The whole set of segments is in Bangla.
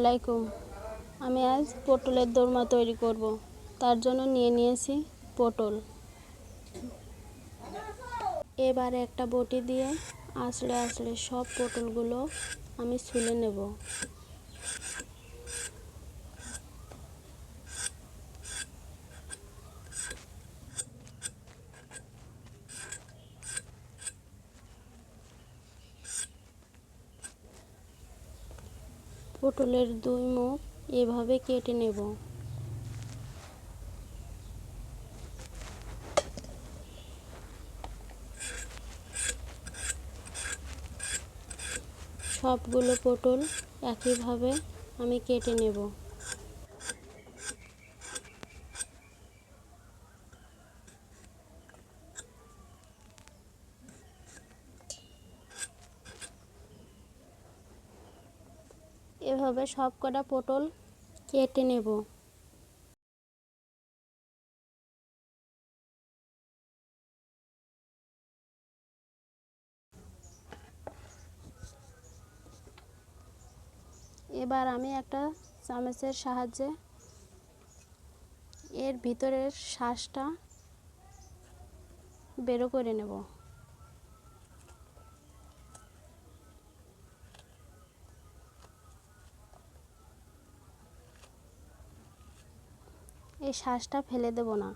আলাইকুম। আমি আজ পটলের দোরমা তৈরি করব। তার জন্য নিয়ে নিয়েছি পটল। এবার একটা বটি দিয়ে আসলে আসলে সব পটলগুলো আমি ছুলে নেব। পটলের দুই মুখ এভাবে কেটে নেব। সবগুলো পটল একইভাবে আমি কেটে নেব। এভাবে সব কটা পটল কেটে নেব। এবার আমি একটা চামচের সাহায্যে এর ভিতরের শ্বাসটা বেরো করে নেব। এই শ্বাসটা ফেলে দেব না।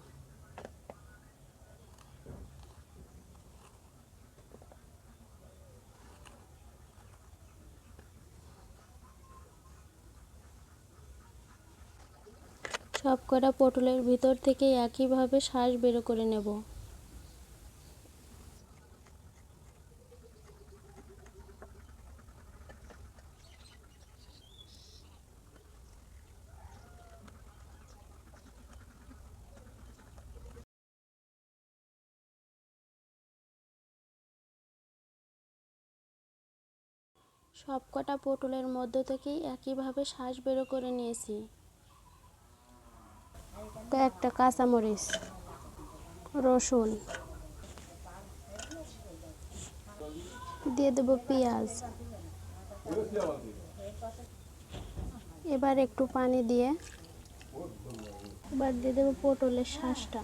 সব কটা পটলের ভিতর থেকে একইভাবে শ্বাস বের করে নেব। সব কটা পটলের মধ্য থেকেই একইভাবে শ্বাস বেরো করে নিয়েছি। কয়েকটা কাঁচামরিচ, রসুন, দিয়ে দেব পেঁয়াজ। এবার একটু পানি দিয়ে, এবার দিয়ে দেবো পটলের শ্বাসটা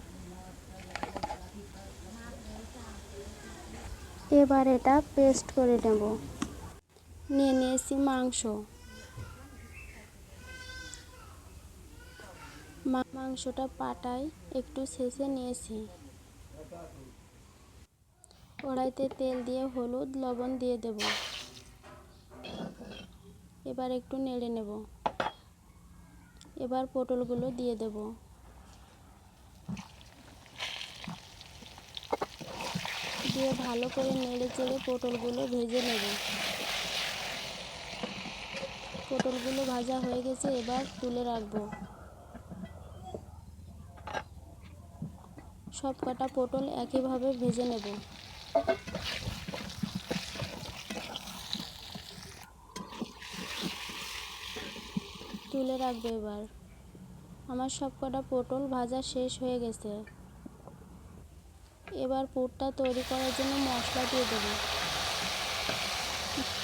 এবার এটা পেস্ট করে নেব। নিয়ে নিয়েছি মাংস মাংসটা পাটায় একটু ছেঁচে নিয়েছি। কড়াইতে তেল দিয়ে হলুদ লবণ দিয়ে দেব। এবার একটু নেড়ে নেব। এবার পটলগুলো দিয়ে দেব। দিয়ে ভালো করে নেড়ে চেড়ে পটলগুলো ভেজে নেব। পটলগুলো ভাজা হয়ে গেছে, এবার তুলে রাখব। সব কটা পটল একইভাবে ভেজে নেব। তুলে রাখব এবার। আমার সব কটা পটল ভাজা শেষ হয়ে গেছে। এবার পুরটা তৈরি করার জন্য মশলা দিয়ে দেবো।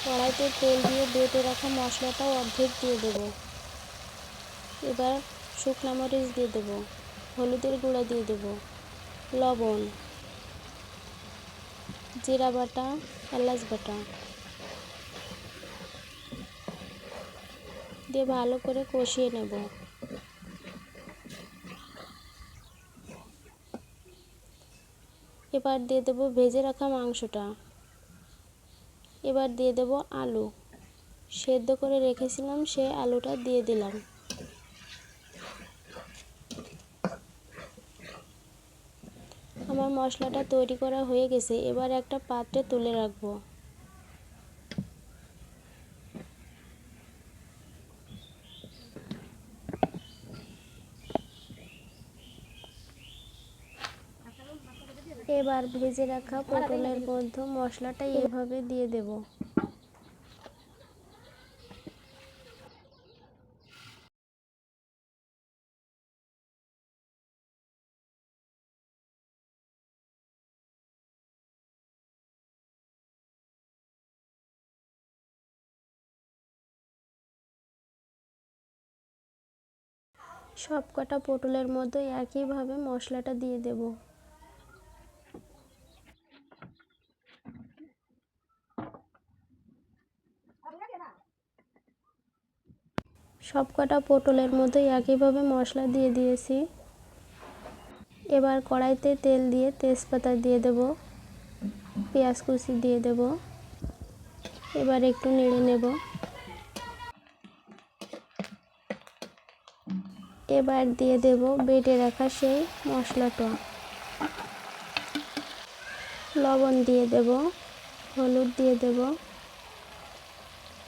কড়াইতে তেল দিয়ে বেটে রাখা মশলাটাও অর্ধেক দিয়ে দেবো। এবার শুকনো মরিচ দিয়ে দেবো, হলুদের গুঁড়া দিয়ে দেবো, লবণ, জিরা বাটা, এলাচ বাটা। দিয়ে ভালো করে কষিয়ে নেব। এবার দিয়ে দেবো ভেজে রাখা মাংসটা। এবার দিয়ে দেব আলু। সেদ্ধ করে রেখেছিলাম, সে আলুটা দিয়ে দিলাম। আমার মশলাটা তৈরি করা হয়ে গেছে, এবার একটা পাত্রে তুলে রাখব। এবার ভেজে রাখা পটলের মধ্যে মশলাটা এভাবে দিয়ে দেব। সব কটা পটলের মধ্যে একইভাবে মশলাটা দিয়ে দেব। সব কটা পটলের মধ্যে একইভাবে মশলা দিয়ে দিয়েছি। এবার কড়াইতে তেল দিয়ে তেজপাতা দিয়ে দেব, পেঁয়াজ কুচি দিয়ে দেব, এবার একটু নেড়ে নেব। এবার দিয়ে দেব বেটে রাখা সেই মশলাটা। লবণ দিয়ে দেব, হলুদ দিয়ে দেব,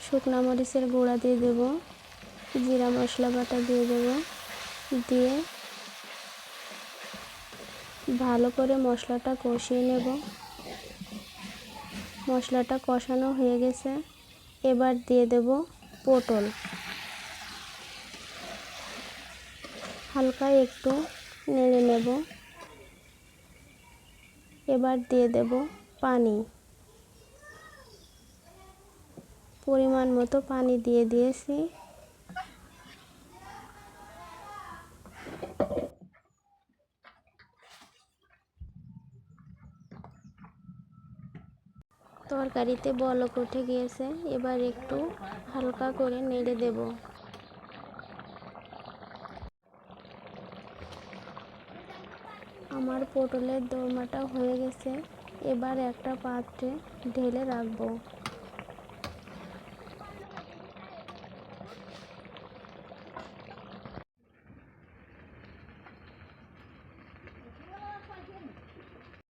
শুকনা মরিচের গুঁড়া দিয়ে দেব। জিরা মশলা বাটা দিয়ে দেব। দিয়ে ভালো করে মশলাটা কষিয়ে নেব। মশলাটা কষানো হয়ে গেছে। এবার দিয়ে দেব পটল। হালকা একটু নেড়ে নেব। এবার দিয়ে দেব পানি। পরিমাণ মতো পানি দিয়ে দিয়েছি। তরকারিতে বলক উঠে গিয়েছে। এবার একটু হালকা করে নেড়ে দেব। আমার পটলের দোরমাটা হয়ে গেছে। এবার একটা পাত্রে ঢেলে রাখব।